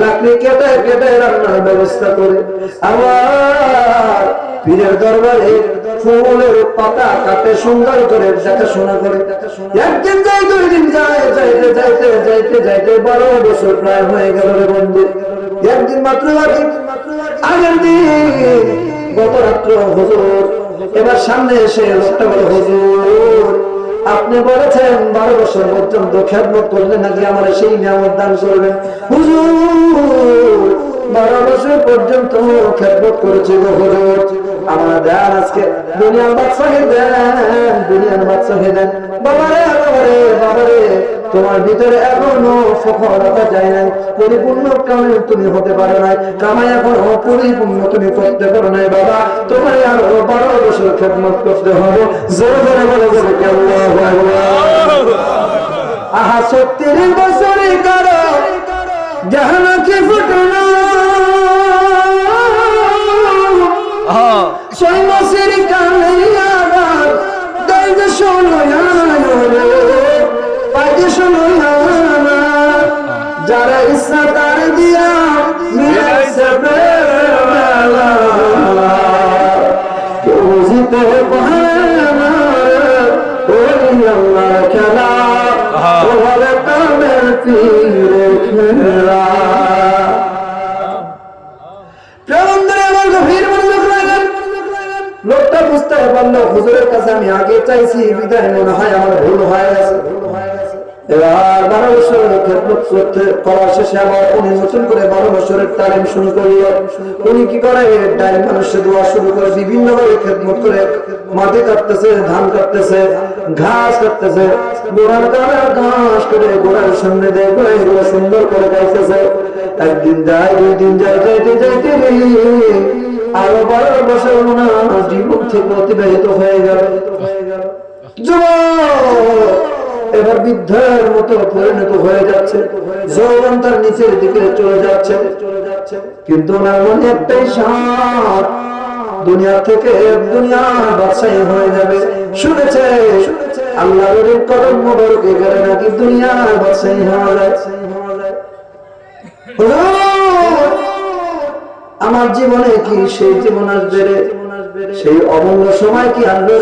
লাকড়ি রান্নার ব্যবস্থা করে। আবার পীরের দরবারে ফুলের পাতা কাটে, সুন্দর করে দেখাশোনা করে। একদিন যাই দুই দিন যায়, যাইতে যাইতে যাইতে যাইতে বারো বছর প্রায় হয়ে গেল রে বন্ধু। একদিন মাত্র আগের দিন গত রাত্র হুজুর। এবার সামনে এসে লোকটা হুজুর আপনি বলেছেন, বারো বছর পর্যন্ত খেদমত করলে নাকি আমার সেই নিয়ামত দান করবেন? বারো বছর পর্যন্ত খেদমত করেছে গো হুজুর। আমার দেন আজকে, দুনিয়ার বাচ্চাকে দেন, দুনিয়ার বাচ্চাকে দেন। বাবারে বাবারে বাবারে। তোমার ভিতরে এখনও সফলতা যায় নাই পরিপূর্ণ কামে তুমি হতে পারো নাই কামাই এখনও পরিপূর্ণ তুমি করতে পারো নাই বাবা। তোমার আরও বারো বছর খেদমত করতে হবে। জোরে জোরে বলে কেমন আহা সত্তর বছরে কারও জাহানাকে ফুটনা ছয় মাসের কালে আবার শোনো ইচ্ছা তার দিয়া মিলাইছে প্রেমেলা। কেউ বুঝিতে পারে না ওই আল্লাহ খেলা। ওভাবে প্রেমের তীরে খেলা। লোকটা বুঝতে পারল হুজুরের কাছে আমি আগে চাইছি বিদায় মনে হয় আমার ভুল হয়ে গেছে। বিভিন্ন মাটি কাটতেছে, ধান কাটতেছে, ঘাস কাটতেছে, গোড়ার কাটা ঘাস করে গোড়ার সামনে দেয় সুন্দর করে গাইতেছে। একদিন যায় দুই দিন যায়, যাইতে যাইতে, আরও বারো বছর ওনার জীবন থেকে অতিবাহিত হয়ে গেল। যুবক! এবার বৃদ্ধের মতো পরিণত হয়ে যাচ্ছে। যৌবন তার নিচের দিকে চলে যাচ্ছে। কিন্তু ওনার মনে একটাই সাপ দুনিয়া থেকে দুনিয়ার বাদশাহী হয়ে যাবে। শুনেছে? আল্লাহ কদম মোবারকে গেলে নাকি দুনিয়ার বাদশাহী হওয়া আমার জীবনে কি সেই জীবন আসবে সেই অমূল্য সময় কি আসবে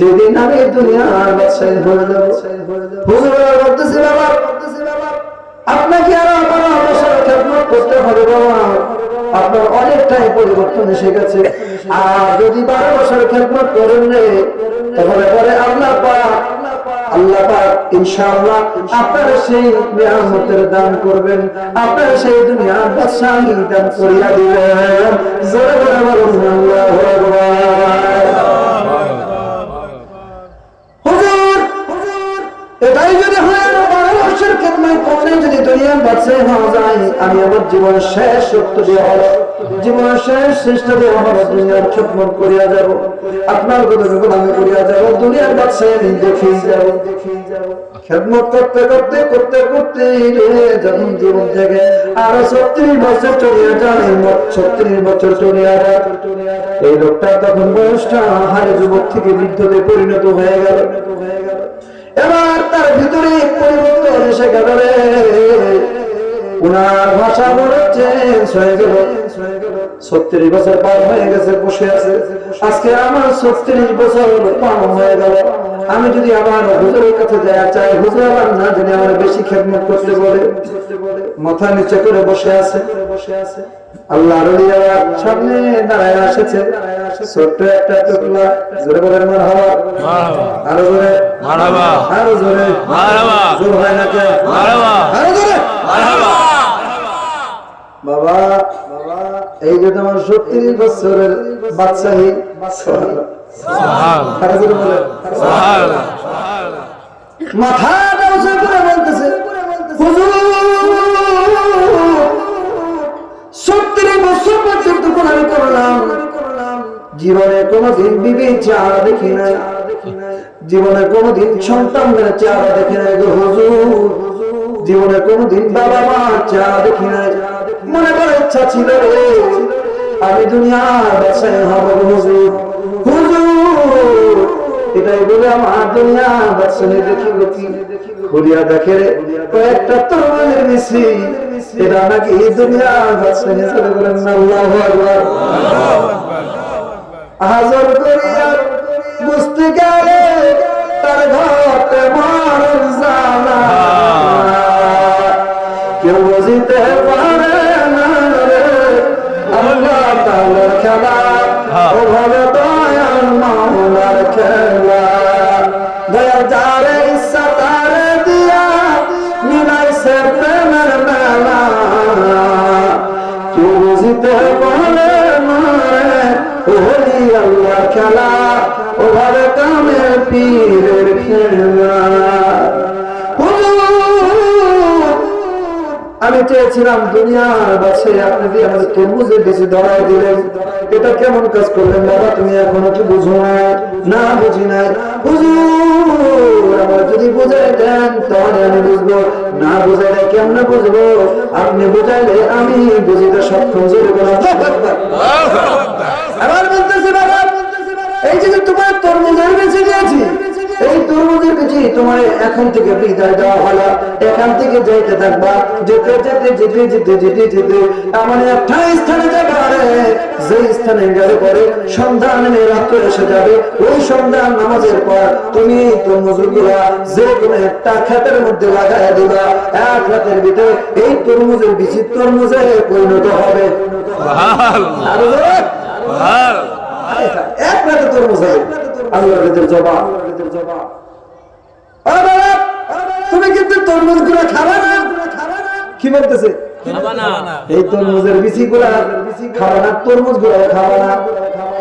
যেদিন আমি দুনিয়ার বাদশাহী হয়ে যাব। হুজুর বলতেছি বাবা আপনাকে আর আমার অবসর খেদমত করতে হবে, বাবা? আপনার অনেকটাই পরিবর্তন এসে গেছে। আর যদি বারো বছর খেদমত করেন রে, তাহলে পরে আল্লাহ পাক আল্লাহ পাক ইনশাআল্লাহ আপনার সেই নিয়ামতের দান করবেন। আপনার সেই দুনিয়ার বাদশাহী দান করিয়া দিবেন। জোরে জোরে বলুন, আল্লাহু আকবার। আমি আমার জীবনের শেষ দিয়ে হলো জীবনের শেষ শ্রেষ্ঠ দিয়ে হলো দুনিয়ার খেদমত করিয়া যাব। আপনার কথা যখন আমি করিয়া যাব, দুনিয়ার বাদশাহী আমি দেখেই যাব। খেদমত করতে করতে করতে করতে যখন জীবন থেকে ছত্রিশ বছর চলিয়া যায় ছত্রিশ বছর চলিয়া যায়। এই লোকটা তখন বয়সটা হারে যুবক থেকে বৃদ্ধতে পরিণত হয়ে গেল। এবার তার ভিতরে পরিবর্তন এসে গেল রে। উনার ভাষা বড় চেঞ্জ হয়ে গেল। ছত্রিশ বছর পার হয়ে গেছে বসে আছে। আজকে আমার ছত্রিশ বছর পার হয়ে গেল। আমি যদি আবার হুজুরের কাছে যাওয়া চাই হুজুর আবার না যদি আমার বেশি খেদমত করতে বলে। মাথা নিচে করে বসে আছে। বসে আছে আল্লাহ সামনে দাঁড়ায় এসেছে। ছোট্ট একটা টুকলা জোরে বলেন মার হাওয়া আরও জোরে। মারহাবা। আরও জোরে। মারহাবা। জোর হয় না কে আরও জোরে। মারহাবা। বাবা বাবা এই যে তোমার সত্তর বছরের মাথাটা উঁচু করে বলতেছে। সত্তর বছর পর্যন্ত কোরআন করলাম। জীবনে কোনোদিন বিবি চেহারা দেখি নাই। জীবনে কোনোদিন সন্তানদের চেহারা দেখি নাই হুজুর। জীবনে কোনোদিন বাবা মা চেহারা দেখি নাই। মনে করে ইচ্ছা ছিল রে। আমি দুনিয়ার বাসায় হব হুজুর। হুজুর, এটাই বলে আমার দুনিয়া বাচ্চানে দেখি দেখি। ঘুরিয়া দেখে কয়েকটা তরুণের মিছি এটা নাকি আল্লাহু করিয়া বুঝতে গেলে তার ঘর মার জানা যারে দিয়া মেলা। কেউ বুঝিতে পারে না রে আল্লাহ খেলা কামের পীরের খেলা। আমি চেয়েছিলাম দুনিয়ার বাসে আপনি দিয়ে আমাদের তরমুজের বেশি ধরাই দিলেন। এটা কেমন কাজ করলেন বাবা, তুমি এখনও কি বুঝো না বুঝি নাই। হুজুর আমার যদি বুঝাই দেন তাহলে আমি বুঝব। না বুঝাইলে কেমন বুঝব? আপনি বুঝাইলে আমি বুঝিতে সক্ষম জোরে বলতেছি বাবা এই যে তোমার তরমুজের বেঁচে দিয়েছি এই তরমুজের বেশি তোমার এখন থেকে বিদায় দেওয়া হলো এখান থেকে যাইতে থাকবা যেতে যেতে যেতে যেতে যেতে যেতে। এমন একটা স্থানে যাবে যে স্থানে গেলে পরে সন্ধ্যা নেমে রাত্রে এসে যাবে। ওই সন্ধ্যা নামাজের পর তুমি তরমুজেরগুলা যে কোনো একটা ক্ষেতের মধ্যে লাগাই দিবা। এক রাতের ভিতরে এই তরমুজের বিচি তরমুজে পরিণত হবে। আরও এক রাতে তরমুজ হবে। তুমি কিন্তু তরমুজগুলা খাবে না। কি বলতেছে? এই তরমুজের বিচি গুলা খাবে না তরমুজগুলা খাবে না।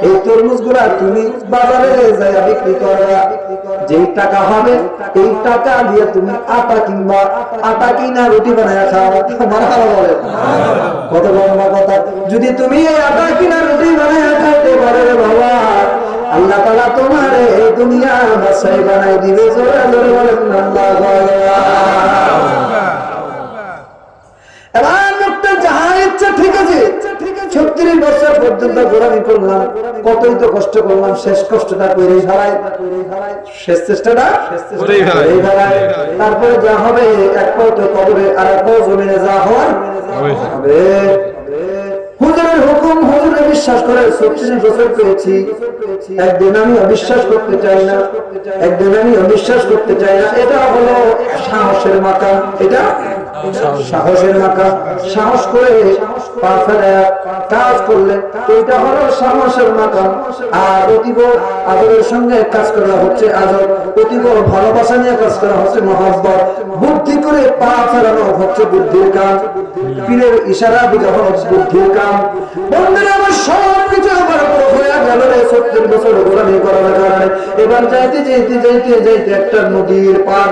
এই তরমুজগুলা তুমি বাজারে বিক্রি করবা যেই টাকা হবে এই টাকা দিয়ে তুমি আটা কিনবা আটা কিনা রুটি বানায় খাও। তোমার ভালো বলে। কত লম্বা কথা। যদি তুমি এই আটা কিনা রুটি বানায় খাইতে পারো বাবা। আল্লাহ তালা তোমার এই দুনিয়া বাসায় বানাই দিবে এবার মুখটা যাহা ইচ্ছা ঠিক আছে? ছত্রিশ বছর পর্যন্ত গোড়ামি করলাম কতই তো কষ্ট করলাম শেষ কষ্টটা করে ফেলাই। শেষ চেষ্টাটা। তারপরে যা হবে এক পাও তো কবরে আর এক পাও জমিনে যা হওয়ার হবে। হুজুরের হুকুম হুজুরে বিশ্বাস করে, ছত্রিশ বছর পেয়েছি। একদিন আমি অবিশ্বাস করতে চাই না। একদিন আমি অবিশ্বাস করতে চাই না। এটা হলো সাহসের মাথা। এটা সাহসের মাথা সাহস করে কাজ করলে এটা হলো সাহসের মাথা আর অতীব আদরের সঙ্গে কাজ করা হচ্ছে আদর, অতীব ভালোবাসা নিয়ে কাজ করা হচ্ছে বুদ্ধি করে পা ফেরানো হচ্ছে বুদ্ধির কাজ। পীরের ইশারা বুঝা হলো বুদ্ধির কাজ। বন্ধুরা, আমার সব কিছু আমার হয়ে গেল রে, সত্তর বছর গোলামি করার কারণে। এবার যাইতে যাইতে যাইতে যাইতে একটা নদীর পার।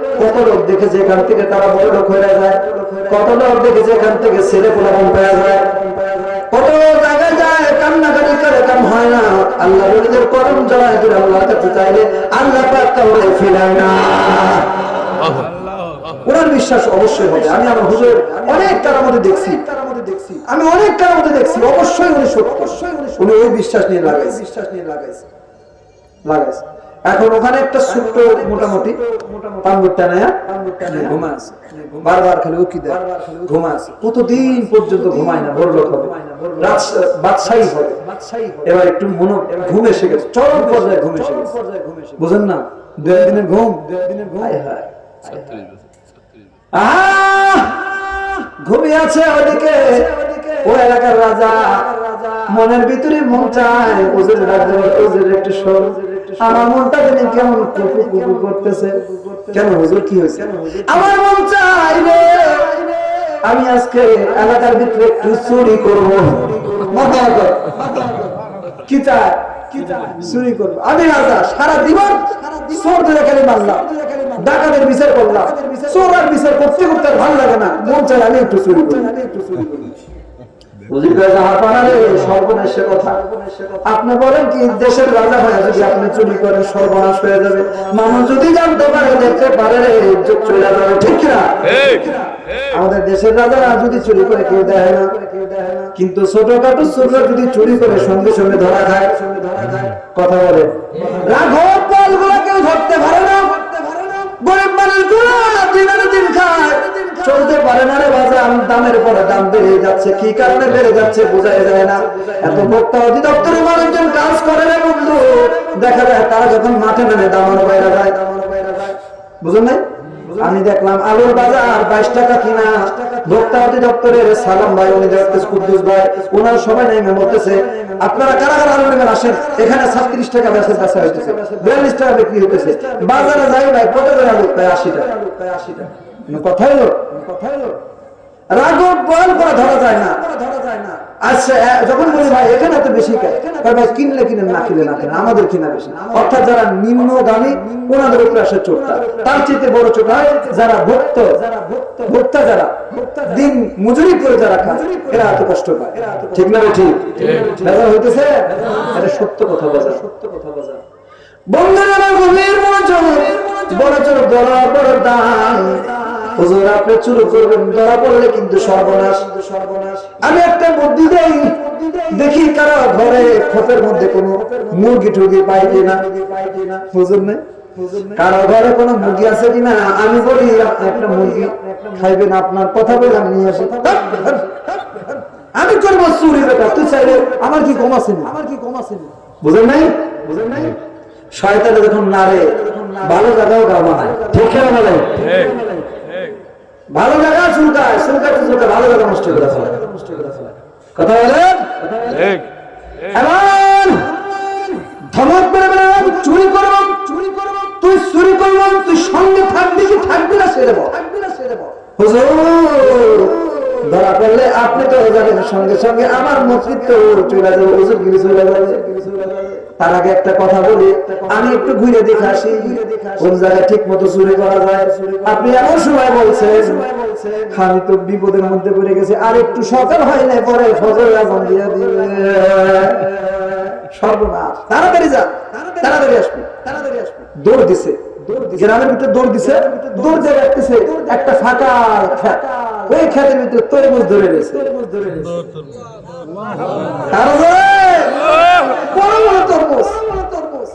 কত লোক দেখেছে এখান থেকে তারা বড় লোক হয়ে যায়? কত লোক দেখেছে এখান থেকে ছেলে পোলাপন পেয়ে যায়? কত জায়গায় যায় কান্নাকাটি করে কাম হয় না। আল্লাহ করম জড়ায় আল্লাহ কাছে চাইলে আল্লাহ পাক কাউরে ফিরায় না। ওনার বিশ্বাস অবশ্যই হবে। আমি আমার হুজুর অনেক কার মধ্যে দেখছি। আমি অনেক কার মধ্যে দেখছি। অবশ্যই উনি সত্য। উনি ওই বিশ্বাস নিয়ে লাগাইছে। বিশ্বাস নিয়ে লাগাইছে। লাগাইছে। এখন ওখানে একটা ছোট্ট মোটামুটি ঘুমা আছে বারবার খালি উকি দেয়। ঘুমা আছে। কতদিন পর্যন্ত ঘুমায় না বড় লোক হবে। বাদশাহী হবে এবার একটু মনো ঘুম এসে গেছে। চরম পর্যায়ে ঘুম এসে গেছে। বুঝেন না? দু একদিনের ঘুম? দু একদিনের ঘুম? হায় হায়। আহ! ঘুমিয়ে আছে ওদিকে। ও এলাকার রাজা, মনের ভিতরে মন চায় রাজ্য ওদের একটু সর। আমার মনটা কেমন কুকু করতেছে। কেন কি হয়েছে আমার মন চাই রে, আমি আজকে এলাকার ভিতরে একটু চুরি করব। কর। কি চায়? চুরি করব। আমি রাজা, সারা জীবন চোর ধরে খালি মারলাম। ডাকাতের বিচার করলাম। চোর আর বিচার করতে করতে ভালো লাগে না। মন চাই আমি একটু চুরি করি। উজির করে যাহা পানারে সর্বনাশের কথা। আপনি বলেন কি দেশের রাজা হয়ে যদি আপনি চুরি করেন সর্বনাশ হয়ে যাবে। মানুষ যদি জানতে পারে দেখতে পারে ইজ্জত চলে যাবে ঠিক কিনা? আমাদের দেশের রাজারা যদি চুরি করে কেউ দেয় না। কিন্তু ছোটখাটো ছোট যদি চুরি করে সঙ্গে সঙ্গে ধরা খায়। কথা বলে। রাঘব পালগুলো কেউ ধরতে পারে না। গরিব দিনের দিন খায়। চলতে পারে না রে বাজার দামের পরে দাম বেড়ে যাচ্ছে। কি কারণে বেড়ে যাচ্ছে বোঝাই যায় না। এত ভোক্তা অধিদপ্তরের মানুষজন কাজ করে রে বন্ধু। দেখা যায় তারা যখন মাঠে নামে দামানো বাইরে যায়। বুঝলেন নাই? আমি দেখলাম আলুর বাজার বাইশ টাকা কিনা। ভোক্তা অধিদপ্তরের সালাম ভাই, উনি কুদ্দুস ভাই, ওনার সবাই নেমে বলতেছে, আপনারা কারা কারা আলু নেবেন আসেন? এখানে সাতত্রিশ টাকা বেচা বেচা হইতেছে, বিয়াল্লিশ টাকা বিক্রি হইতেছে। বাজারে যাই ভাই, কত করে আলু? প্রায় আশি টাকা প্রায় আশি টাকা। কথা হলো কথা হলো রাঘব বল করে ধরা যায় না। ধরা যায় না। আচ্ছা যখন বলি ভাই এখানে তো বেশি ভাই কিনলে কিনেন না কিনলে না কিনেন আমাদের কিনা বেশি। অর্থাৎ যারা নিম্নগামী ওনাদের উপরে আসে চোটটা। তার চেয়ে বড় চোট হয় যারা ভক্ত ভোক্তা যারা দিন মজুরি করে যারা খায় এরা এত কষ্ট পায়। ঠিক না ঠিক? হইতেছে? এটা সত্য কথা বাজার সত্য কথা বাজার বন্ধুরা গভীর মনোযোগ বড় চোর বড় বড় দান। হুজুর আপনি চুরু করবেন ধরা পড়লে কিন্তু সর্বনাশ। আমি একটা বুদ্ধি দেই দেখি কারও ঘরে খোপের মধ্যে কোনো মুরগি টুরগি পাই কিনা। হুজুর নেই কারও ঘরে কোনো মুরগি আছে কিনা? আমি বলি আপনি একটা মুরগি খাইবেন আপনার কথা বলে আমি নিয়ে আসি। আমি করব চুরি বেটা তুই চাইলে আমার কি কম আছে আমার কি কম আছে বুঝেন নাই? বুঝেন নাই? শয়তানে যখন নারে ভালো জায়গাও গা বানায়। ঠিক কেন বলে ভালো জায়গা চুলকায় চুলকায় চুলকায় ভালো জায়গা নষ্ট করে ফেলে। কথা বলেন? এমন ধমক করে বেড়ান চুরি করব চুরি করব তুই চুরি করব তুই সঙ্গে থাকবি কি থাকবি না সে দেবো। থাকবি না সে দেবো। হুজুর ধরা পড়লে আপনি তো যাবেন সঙ্গে সঙ্গে আমার মসজিদ তো চলে যাবে, হুজুর গিরি চলে যাবে। তার আগে একটা কথা বলি, আমি একটু ঘুরে দেখে আসি, কোন জায়গায় ঠিক মতো চুরি করা যায়। আপনি এমন সময় বলছেন, আমি তো বিপদের মধ্যে পড়ে গেছি, আর একটু সকাল হয় না পরে ফজর আজান দিয়ে দিবে। সর্বনাশ। তাড়াতাড়ি যা, তাড়াতাড়ি আসবি। তাড়াতাড়ি আসবি দৌড় দিছে, গ্রামের ভিতরে দৌড় দিছে, দৌড় দিয়ে রাখতেছে একটা ফাঁকা ওই খেতের ভিতরে তরমুজ ধরে রয়েছে বড় বড় তরমুজ।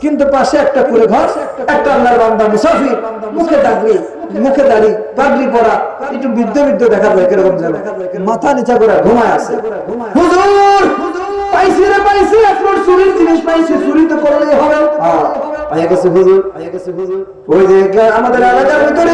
কিন্তু পাশে একটা কুড়ে ঘর একটা আল্লাহর বান্দা মুসাফির মুখে দাগড়ি মুখে দাড়ি পাগড়ি পরা একটু বৃদ্ধ বৃদ্ধ দেখা যায় কীরকম যেন। মাথা নিচা করে ঘুমায় আছে। হুজুর! পাইছি রে পাইছি। আপনার চুরির জিনিস পাইছি। চুরি তো করলেই হবে। হ্যাঁ, পাইয়া গেছে হুজুর। পাইয়া গেছে হুজুর। ওই যে আমাদের এলাকার এলাকার ভিতরে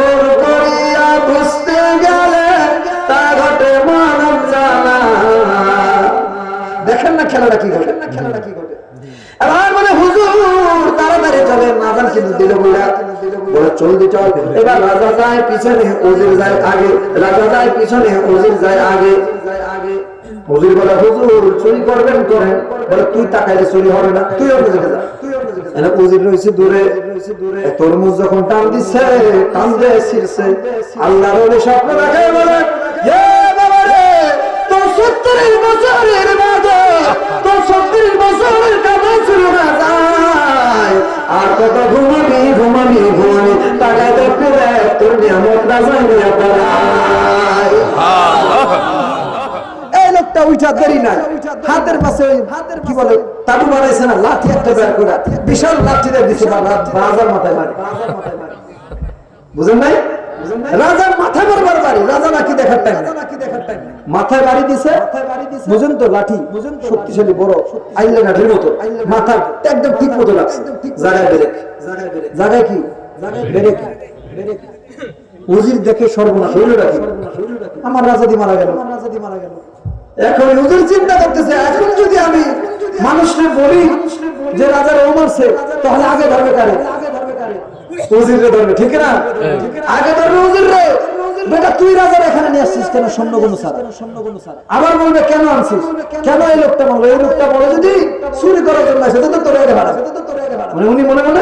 দেখেন না খেলাটা কি ঘটে? না খেলাটা কি ঘটে? এবার মানে হুজুর তাড়াতাড়ি চলে নাজান কিন্তু দিল বইরা। বলে চলদি চল। এবার রাজা যায় পিছনে ওজির যায় আগে। রাজা যায় পিছনে ওজির যায় আগে। হুজুর বলে হুজুর চুরি করবেন করেন বলে তুই তাকাইলে চুরি হবে না তুই অন্য জায়গায় যা। এনে উজির রয়েছে দূরে। তরমুজ যখন টান দিচ্ছে টান দিয়ে ছিড়ছে। আল্লাহর স্বপ্ন দেখে বলে বাবা রে, তোর সত্তরের বছরের মাঝে তোর সত্তরের বছরের কাছে চুরি না যায় আর কত ঘুমাবি ঘুমাবি ঘুমাবি টাকায় দেখতে দেখ, তোর নিয়ামত রাজাই নিয়ে পড়ায় এই লোকটা উঠা না, লাঠি একটা বের করে বুঝেন নাই? রাজার মাথায় মারবার বাড়ি, রাজা নাকি দেখার টাইম মাথায় বাড়ি দিছে, বুঝেন তো লাঠি, শক্তিশালী বড় আইলে লাঠির মতো, মাথা একদম ঠিক মতো লাগছে। জায়গায় বেড়ে জায়গায় কি? বেড়ে কি উজির দেখে সর্বনাশ হইল নাকি? আমার মারা গেল মারা গেল। এখন হুজুর চিন্তা করতেছে, এখন যদি আমি মানুষকে বলি যে রাজার ও মারছে তাহলে আগে ধরবে কারে? উজিরে ধরবে ঠিক না? আগে ধরবে উজির রে বেটা তুই রাজার এখানে নিয়ে আসছিস কেন? শূন্য কোনো স্যার। আবার বলবে কেন আনছিস? কেন এই লোকটা বলবে? এই লোকটা বলে যদি চুরি করার জন্য আসে তো তোর ভাড়া। মানে উনি মনে মনে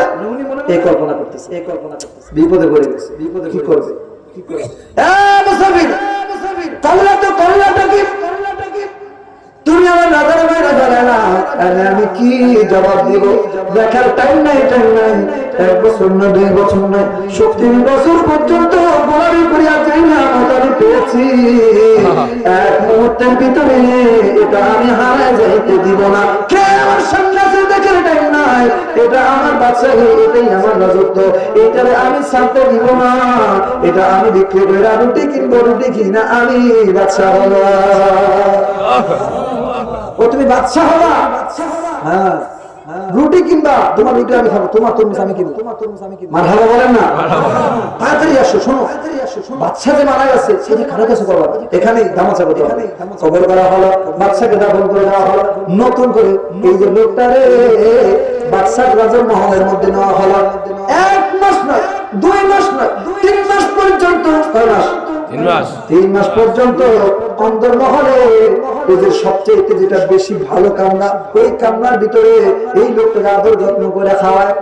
এই কল্পনা করতেছে। এই কল্পনা করতেছে। বিপদে পড়ে গেছে। বিপদে কি করবে? কি করবে? এ মুসাফির! করলা তো করলাটা কি তুমি আমার রাজার বাইরে না তাহলে আমি কি জবাব দিব? দেখার টাইম নাই টাইম নাই। এক বছর না, দুই বছর না সত্তর বছর পর্যন্ত গোলামি করিয়া চাই না পেয়েছি। এক মুহূর্তের ভিতরে এটা আমি হারায় যাইতে দিব না। কে আমার দেখার টাইম নাই? এটা আমার বাচ্চা এটাই আমার রাজত্ব। এটারে আমি ছাড়তে দিব না। এটা আমি বিক্রি করে আমি বাচ্চা হলো ও, তুমি বাচ্চা হবা? হ্যাঁ রুটি কিনবা? তোমার রুটি আমি খাব, তোমার তরমুজ আমি কিনবো। তোমার তরমুজ আমি কিনবো মারহাবা বলেন না? তাড়াতাড়ি আসো, শোনো। বাচ্চা যে মারা গেছে সেটা খারাপ কিছু করবা এখানেই ধামাচা করতে হবে। কবর করা হলো বাচ্চাকে দাফন করে দেওয়া হলো। নতুন করে এই যে লোকটারে বাচ্চার রাজার মহলের মধ্যে নেওয়া হলো। এক মাস নয়, দুই মাস নয়, তিন মাস পর্যন্ত কয় মাস। তিন মাস। তিন মাস পর্যন্ত অন্তর্মহলে যে সবচেয়ে যেটা বেশি ভালো কামনা ওই কামনার ভিতরে এই লোকটাকে আদর যত্ন করে খাওয়ায়।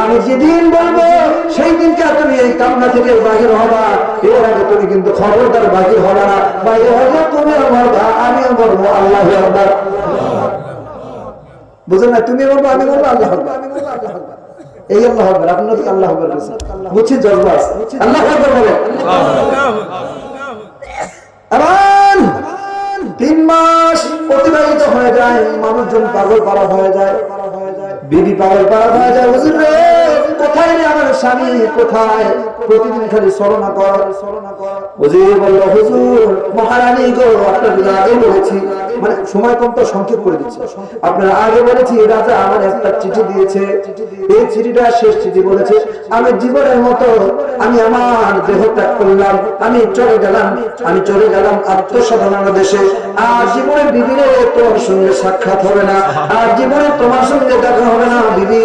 আমি যেদিন বলব সেই দিনকে তুমি এই কামনা থেকে বাহির হবা। এর আগে তুমি কিন্তু খবরদার বাহির হবে না। বাহির হলে তুমিও মরবা আমিও মরবো আল্লাহ বুঝলেন না? তুমি বলব, আমি বলব, আল্লাহ এই আল্লাহ হবে আপনার আল্লাহ বলছেন বুঝছি জজবা আল্লাহ আবার তিন মাস অতিবাহিত হয়ে যায়, মানুষজন পাগল পাড়া হয়ে যায়, বিবি পাগল পাড়া হয়ে যায়, হুজুর মানে আগে বলেছি, রাজা আমার একটা চিঠি দিয়েছে। এই চিঠিটা শেষ চিঠি বলেছে, আমি জীবনের মতো, আমি আমার দেহ ত্যাগ করলাম, আমি চলে গেলাম, আমি চলে গেলাম আত্মসাধনার দেশে আর জীবনে বিবিরে তোমার সঙ্গে সাক্ষাৎ হবে না, আর জীবনে তোমার সঙ্গে দেখা হবে না, বিবি।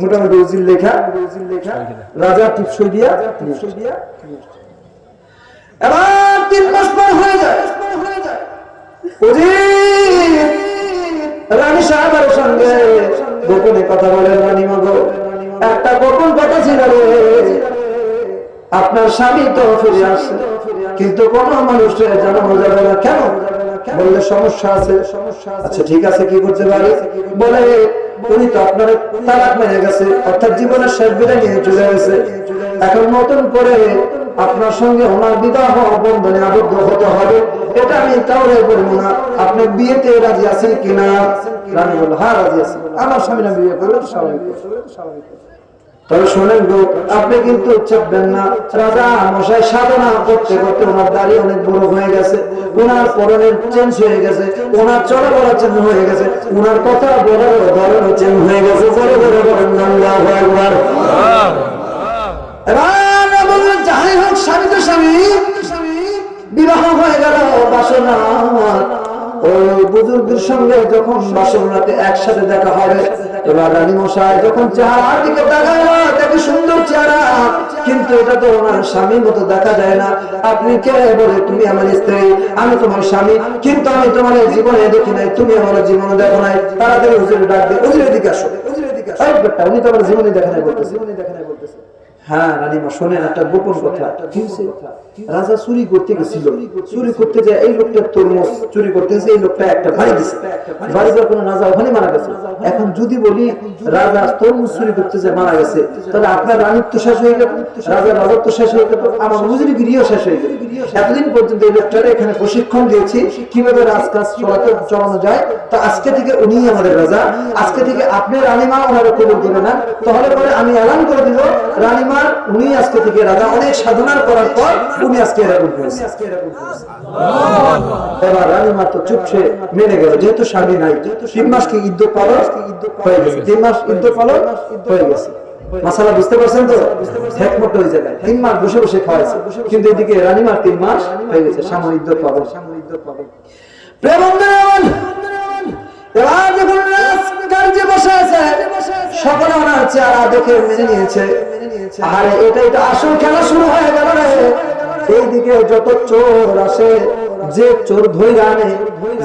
মোটামুটি উজির লেখা, রাজা টিপসই দিয়া টিপসই দিয়া এবার তিন মাস পর হয়ে যায়। রানী সঙ্গে গোপনে কথা বলেন রানী মগো। একটা গোপন কথা ছিল আপনার স্বামী তো ফিরে আসছে কিন্তু কোন মানুষের জানানো যাবে না। কেন? বললে সমস্যা আছে। সমস্যা আচ্ছা ঠিক আছে, কি করতে পারি? বলে উনি তো আপনার তালাক মেরে গেছে, অর্থাৎ জীবনের শেষ বিদায় নিয়ে চলে গেছে। এখন নতুন করে আপনার সঙ্গে ওনার বিবাহ বন্ধনে আবদ্ধ হতে হবে। এটা আমি কাউরে বলব না। আপনি বিয়েতে রাজি আছেন কিনা? রানী বলল হ্যাঁ রাজি আছি। আমার স্বামী বিয়ে করলেন স্বাভাবিক স্বাভাবিক তবে শোনেন গো, আপনি কিন্তু চাপবেন না। রাজা মশাই সাধনা করতে করতে ওনার দাড়ি অনেক বড় হয়ে গেছে। ওনার পরনের চেঞ্জ হয়ে গেছে। ওনার চেঞ্জ হয়ে গেছে। ওনার কথা চেঞ্জ হয়ে গেছে। বড় বড় যাই হোক, স্বামী তো স্বামী। বিবাহ হয়ে গেল, বাসনা ওই বুজুর্গের সঙ্গে যখন একসাথে দেখা হবে এবার রানী মশাই যখন চেহারার দিকে তাকায় দেখে সুন্দর চেহারা। কিন্তু এটা তো ওনার স্বামীর মতো দেখা যায় না। আপনি কে? বলে তুমি আমার স্ত্রী। আমি তোমার স্বামী। কিন্তু আমি তোমার এই জীবনে দেখি নাই। তুমি আমার জীবনে দেখো নাই। তাড়াতাড়ি হুজুরে ডাক দিয়ে হুজুরের দিকে আসো। হুজুরের দিকে আসো। উনি তো আমার জীবনে দেখা নাই বলতেছে। জীবনে দেখা নাই বলতেছে। হ্যাঁ রানীমা শোনেন একটা গোপন কথা। রাজা চুরি করতে গেছিল। চুরি করতে এই লোকটা তরমুজ চুরি এই লোকটা একটা বাড়ি দিছে। কোনো রাজা ওখানে মারা গেছে। এখন যদি বলি রাজা তরমুজ চুরি করতে যে মারা গেছে তাহলে আপনার রানিত্ব শেষ হয়ে গেল। রাজার রাজত্ব শেষ হয়ে গেল। আমার মুজরিগিরিও শেষ হয়ে গেল। এতদিন পর্যন্ত এই লোকটারে এখানে প্রশিক্ষণ দিয়েছি কীভাবে রাজকাজ চলাতে চালানো যায় তো আজকে থেকে উনি আমাদের রাজা। আজকে থেকে আপনি রানীমা ওনারে কবুল করে না। তাহলে পরে আমি এলান করে দিব রানীমার উনি আজকে থেকে রাজা। অনেক সাধনার করার পর উনি আজকে ইদ্য পালন? ইদ্য পালন মাসালা বুঝতে পারছেন তো? একমত হয়ে যাবে তিন মাস বসে বসে খাওয়াইছে। কিন্তু এদিকে রানীমার তিন মাস হয়ে গেছে। সামন ইদ্য পালন। রাজকার্যে বসে আছে, সকলে ওনার চেহারা দেখে মেনে নিয়েছে। আরে, এটাই তো আসল খেলা শুরু হয়ে গেল রে। এইদিকে যত চোর আসে, যে চোর ধৈরা আনে,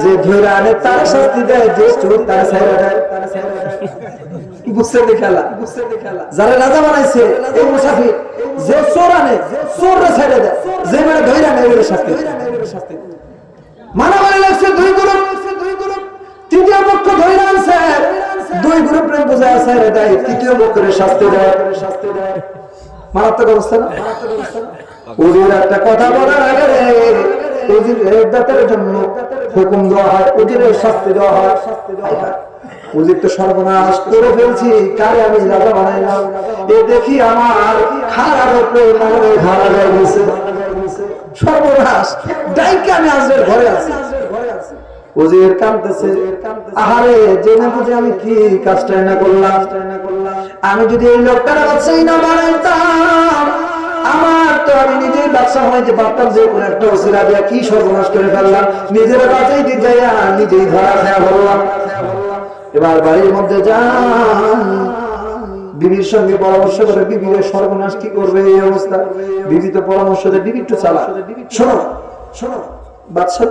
যে ধৈরা আনে, তার শাস্তি দেয়, যে চোর তার সাইরা দেয়। বুঝতে খেলা? যারা রাজা বানাইছে, এই মুসাফির, যে চোর আনে চোর রে দেয়। যে মানে লাগছে, দুই গ্রুপ। তৃতীয় পক্ষ ধরে আনছে। দুই গ্রুপের বোঝা আছে দেয় তৃতীয় পক্ষের শাস্তি দেয়। মারাত্মক অবস্থা না? উজির একটা কথা বলার আগে রে, উজির জন্য হুকুম দেওয়া হয় শাস্তি দেওয়া হয়। হায় হায়। উজির তো সর্বনাশ করে ফেলছি আমি রাজা বানাইলাম? এ দেখি আমার খারাপ যায় গেছে সর্বনাশ, ডাইকে আমি আজরের ঘরে আছি। উজির কাঁদতেছে। আহারে, জেনে বুঝে আমি কি না করলাম? আমি যদি এই লোকটার না আমার তো আমি নিজেই যে কোনো একটা দিয়া কি সর্বনাশ করে ফেললাম। নিজের দিতে নিজেই ধরা খেয়া এবার বাড়ির মধ্যে যান। বিবির সঙ্গে পরামর্শ করে বিবির সর্বনাশ কি করবে এই অবস্থা? বিবি তো পরামর্শ দেয়, বিবি একটু চালা। শোনো শোনো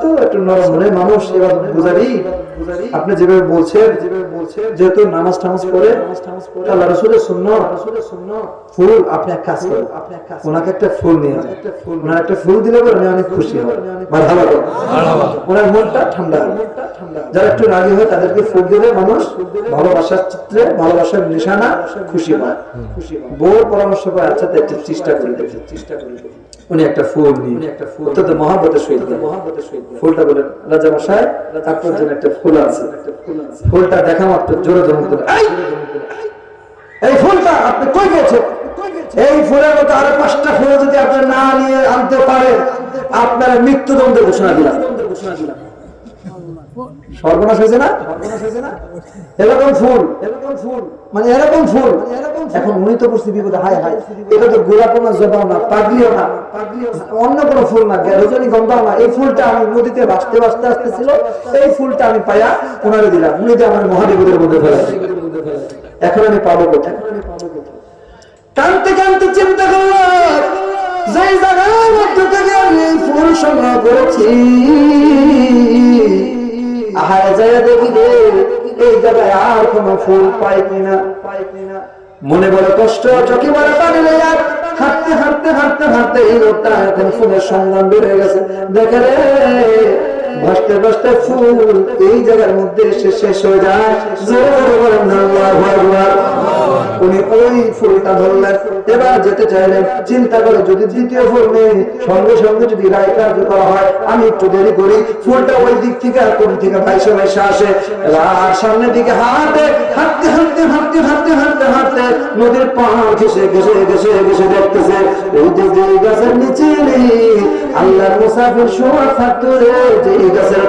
তো একটু নরম, মনে মানুষ এবার বুঝারি আপনি যেভাবে বলছেন, যেহেতু নামাজ টামাজ আল্লাহ রসুলের শূন্য ফুল, আপনি এক কাজ করেন, ওনাকে একটা ফুল নিয়ে যান। একটা ফুল দিলে পরে অনেক খুশি হবে। ওনার মনটা ঠান্ডা যারা একটু রাগী হয়, তাদেরকে ফুল দিলে মানুষ ভালোবাসার চিত্রে, ভালোবাসার নিশানা খুশি হয়। খুশি বউর পরামর্শ করে আচ্ছা চেষ্টা করে চেষ্টা করে উনি একটা ফুল নিয়ে একটা ফুল অত্যন্ত মহাব্বতের সহিত মহাব্বতের সহিত ফুলটা বলেন রাজা মশাই আপনার জন্য একটা ফুল আছে। ফুলটা দেখা মাত্র জোরে জোরে এই ফুলটা আপনি কই গেছেন? এই ফুলের মতো আরও পাঁচটা ফুল যদি আপনার না নিয়ে আনতে পারেন আপনার মৃত্যুদণ্ডের ঘোষণা দিলাম। সর্বনাশ হয়েছে না? সর্বনাশ হয়েছে না? এরকম ফুল এরকম ফুল মানে এরকম ফুল এখন উনি তো বুঝতে বিপদে হায় হায়। এটা তো গোলাপও না জবাও না, পাগলিও না। অন্য কোনো ফুল না রজনী গন্ধাও না। এই ফুলটা আমি নদীতে ভাসতে ভাসতে আসতেছিল, এই ফুলটা আমি পাইয়া ওনারে দিলাম। উনি যে আমার মহাদেবের মধ্যে ফেলে এখন আমি পাবো কোথায়? কানতে কানতে চিন্তা করলাম যে জায়গার মধ্যে থেকে আমি ফুল সংগ্রহ করেছি। যায় রে আর কোনো ফুল মনে বড় কষ্ট, চোখে বড় পানি লেগে হাঁটতে হাঁটতে হাঁটতে হাঁটতে এই লোকটা এখন ফুলের সন্ধান বেড়ে গেছে। দেখে রে ভাসতে ভাসতে ফুল এই জায়গার মধ্যে এসে শেষ হয়ে যায়। জোরে জোরে। উনি ওই ফুলটা ধরলেন। এবার যেতে চাইলেন, চিন্তা করে যদি দ্বিতীয় ফুল নেই, সঙ্গে সঙ্গে যদি রায় কার্য করা হয়, আমি একটু দেরি করি। ফুলটা ওই দিক থেকে আর কোন থেকে ভাইসে ভাইসে আসে। আর সামনের দিকে হাঁটে, হাঁটতে হাঁটতে হাঁটতে হাঁটতে হাঁটতে হাঁটতে নদীর পাহাড় ঘেসে ঘেসে ঘেসে ঘেসে দেখতেছে। ওই যে গাছের নিচে নেই আল্লাহ মুসাফির শোয়া থাকতো রে যে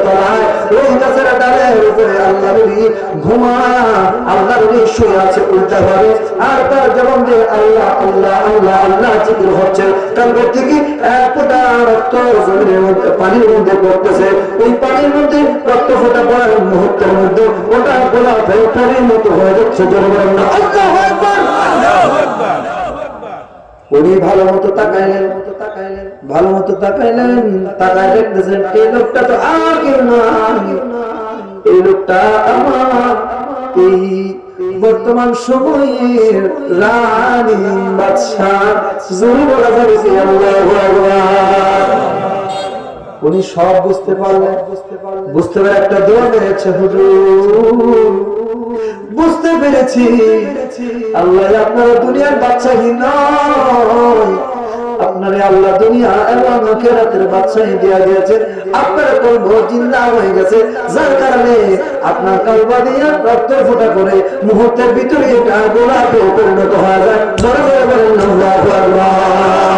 তলায় ওই গাছের ডালের উপরে আল্লাহ ঘুমা, আল্লাহ শুয়ে আছে উল্টা আর তার আল্লাহ আল্লাহ আল্লাহ আল্লাহ হচ্ছে। এক ফোঁটা রক্ত জমিনের মধ্যে, পানির মধ্যে পড়তেছে। ওই পানির মধ্যে রক্ত ফোঁটা পড়ার মুহূর্তের মধ্যে ওটা গোলাপ হয়ে পানির মতো হয়ে যাচ্ছে। জনগণ আল্লাহ উনি ভালো মতো তাকাইলেন। ভালো মতো তাকাইলেন, তাকায় দেখতেছেন, এই লোকটা তো কেউ এই লোকটা আমার এই বর্তমান সময়ের রানী বাদশা জোরে বলা যাবে যে উনি সব বুঝতে পারলেন। বুঝতে পারে একটা দোয়া মেরেছে হুজুর বুঝতে পেরেছি। আল্লাহ আপনারা দুনিয়ার বাচ্চাহী নয়। আপনারে আল্লাহ দুনিয়া এবং দিয়া আপনার কলব জিন্দা হয়ে গেছে, যার কারণে আপনার কলবা রক্ত ফোটা করে মুহূর্তের ভিতরে এটা গোলাপে পরিণত হয়ে যায়। আল্লাহ